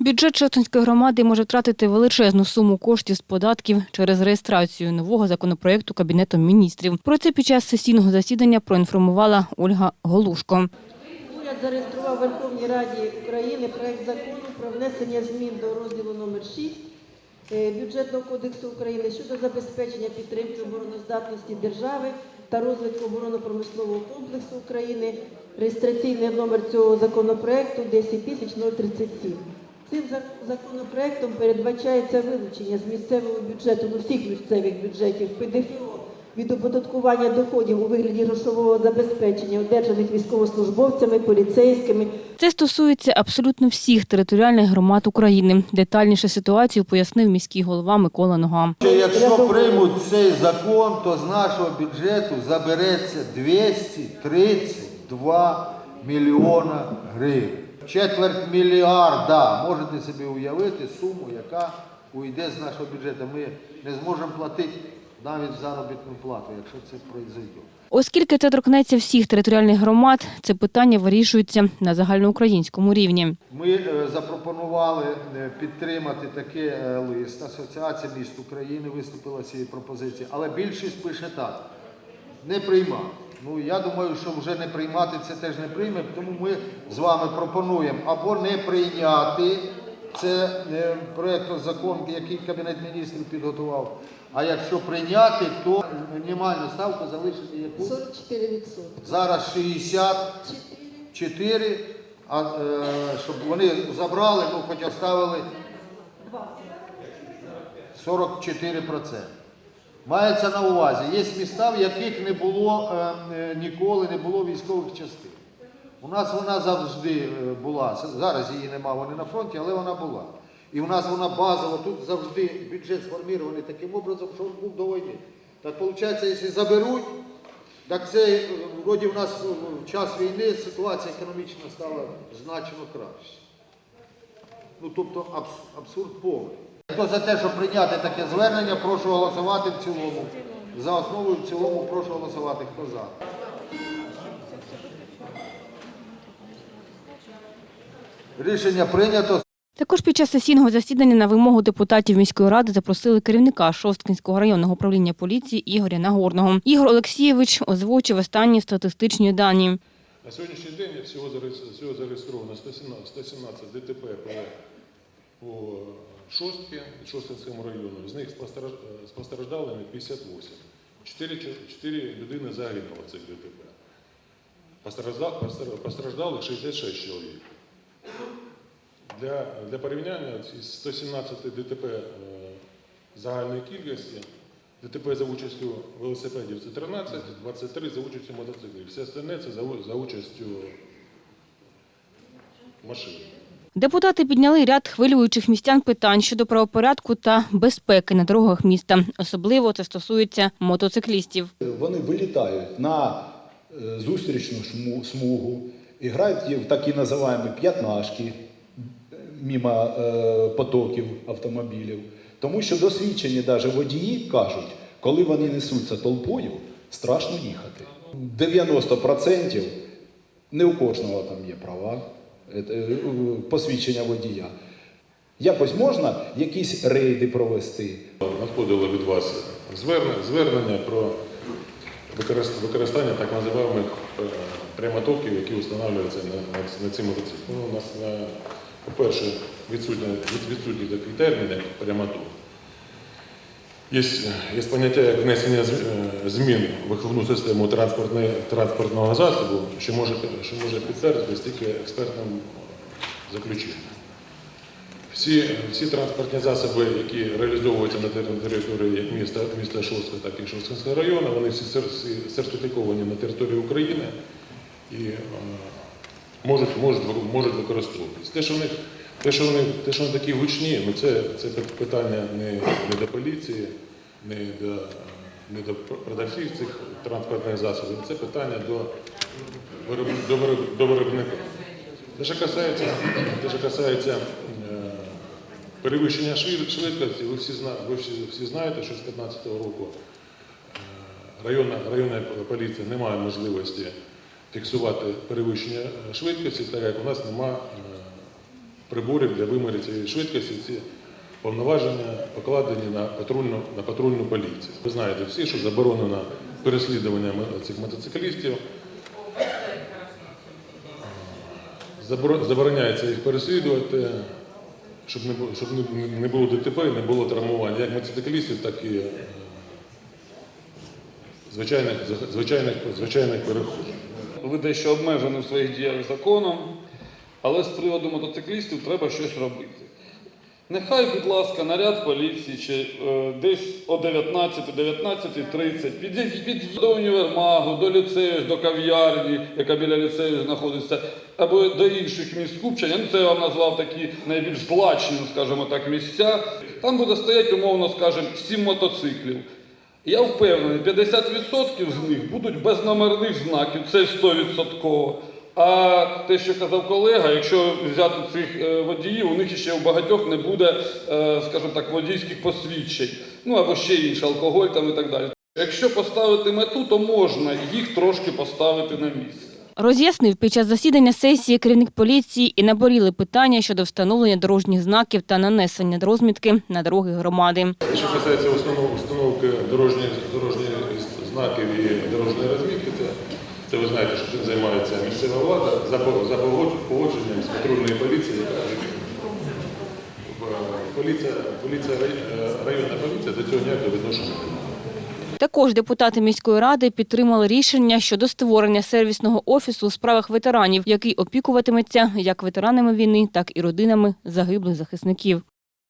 Бюджет Шостинської громади може втратити величезну суму коштів з податків через реєстрацію нового законопроекту Кабінетом міністрів. Про це під час сесійного засідання проінформувала Ольга Голушко. Уряд зареєстрував в Верховній Раді України проект закону про внесення змін до розділу номер 6 е, Бюджетного кодексу України щодо забезпечення підтримки обороноздатності держави та розвитку оборонно-промислового комплексу України. Реєстраційний номер цього законопроекту 10037. Цим законопроектом передбачається вилучення з місцевого бюджету, ну всіх місцевих бюджетів ПДФО від оподаткування доходів у вигляді грошового забезпечення, одержаних військовослужбовцями, поліцейськими, Це стосується абсолютно всіх територіальних громад України. Детальніше ситуацію пояснив міський голова Микола Нога. Якщо приймуть цей закон, то з нашого бюджету забереться 232 мільйона гривень. Четверть мільярда. Можете собі уявити суму, яка уйде з нашого бюджету. Ми не зможемо платити навіть заробітну плату, якщо це пройде. Оскільки це торкнеться всіх територіальних громад, це питання вирішується на загальноукраїнському рівні. Ми е, запропонували е, підтримати такий е, лист. Асоціація міст України виступила з цією пропозицією, але більшість пише так. Не приймати. Ну я думаю, що вже не приймати це теж не прийме, тому ми з вами пропонуємо або не прийняти це е, проект закону, який Кабінет міністрів підготував. А якщо прийняти, то мінімальну ставку залишити яку? 44%. Зараз 64, а, е, щоб вони забрали, ну хоч оставили 44%. Мається на увазі, є міста, в яких не було е, е, ніколи не було військових частин. У нас вона завжди е, була. Зараз її нема, вони на фронті, але вона була. І у нас вона базова, тут завжди бюджет сформований таким образом, що він був до війни. Так виходить, якщо заберуть, так це е, вроді в нас в час війни ситуація економічна стала значно краще. Ну тобто абсурд повний. Хто за те, щоб прийняти таке звернення, прошу голосувати в цілому. За основу і в цілому прошу голосувати. Хто за? Рішення прийнято. Також під час сесійного засідання на вимогу депутатів міської ради запросили керівника Шосткинського районного управління поліції Ігоря Нагорного. Ігор Олексійович озвучив останні статистичні дані. На сьогоднішній день всього всього зареєстровано 117, 117 ДТП по, Шостки, Шостинському району. З них з постраждалими 58. 4, 4 людини загинуло в цих ДТП. Постражда- Постраждалих 66 чоловік. Для, для порівняння із 117 ДТП е, загальної кількості ДТП за участю велосипедів це 13, 23 за участю мотоциклів. Все остальне це за, за участю машин. Депутати підняли ряд хвилюючих містян питань щодо правопорядку та безпеки на дорогах міста. Особливо це стосується мотоциклістів. Вони вилітають на е, зустрічну смугу і грають в такі називаємо п'ятнашки мимо е, потоків автомобілів. Тому що досвідчені навіть водії кажуть, коли вони несуться толпою, страшно їхати. 90% не у кожного там є права, е, е, посвідчення водія. Якось можна якісь рейди провести, Надходило від вас звернення, про використ- використання так називаємих е, прямотоків, які встановлюються на, ці мотоцикли. Ну, у нас, на, по-перше, відсутні, такий термін, як прямоток. Є, є поняття як внесення е, змін в виховну систему транспортного засобу, що може, що може підтвердитись тільки експертним заключенням. Всі, всі транспортні засоби, які реалізовуються на території міста, міста Шостка, так і Шосткинського району, вони всі сертифіковані на території України і е, можуть, можуть, можуть використовуватись. Те, що вони, те, що вони, те, що вони такі гучні, ну це, це питання не, не до поліції, не до, не до продавців цих транспортних засобів, це питання до, до, до виробника. Те, що касається, те, що касається е, перевищення швидкості, ви всі, ви всі, всі знаєте, що з 2015 року е, районна, районна поліція не має можливості фіксувати перевищення е, швидкості, так як у нас немає приборів для виміру цієї швидкості. Повноваження покладені на патрульну, на патрульну поліцію. Ви знаєте всі, що заборонено переслідування цих мотоциклістів. Забороняється їх переслідувати, щоб не було, щоб не- було ДТП, не було травмування як мотоциклістів, так і е, звичайних, звичайних, звичайних перехожих. ви дещо обмежені в своїх діях законом, але з приводу мотоциклістів треба щось робити. Нехай, будь ласка, наряд поліції чи е, десь о 19-19.30 підійдіть під'їдь до універмагу, до ліцею, до кав'ярні, яка біля ліцею знаходиться, або до інших місць скупчення. Ну, це я вам назвав такі найбільш злачні, скажімо так, місця. Там буде стояти, умовно скажімо, 7 мотоциклів. Я впевнений, 50% з них будуть без номерних знаків, це 100%. А те, що казав колега, якщо взяти цих е, водіїв, у них ще у багатьох не буде, е, скажімо так, водійських посвідчень, ну або ще інше, алкоголь там і так далі. Якщо поставити мету, то можна їх трошки поставити на місце. Роз'яснив під час засідання сесії керівник поліції і наборіли питання щодо встановлення дорожніх знаків та нанесення розмітки на дороги громади. Що касається установ, установки дорожніх, дорожніх знаків і дорожньої розмітки, це, це ви знаєте, що цим займається місцева влада за, по- погодженням з патрульної поліції, яка поліція, поліція, е, районна поліція до цього ніякого відношення не. Також депутати міської ради підтримали рішення щодо створення сервісного офісу у справах ветеранів, який опікуватиметься як ветеранами війни, так і родинами загиблих захисників.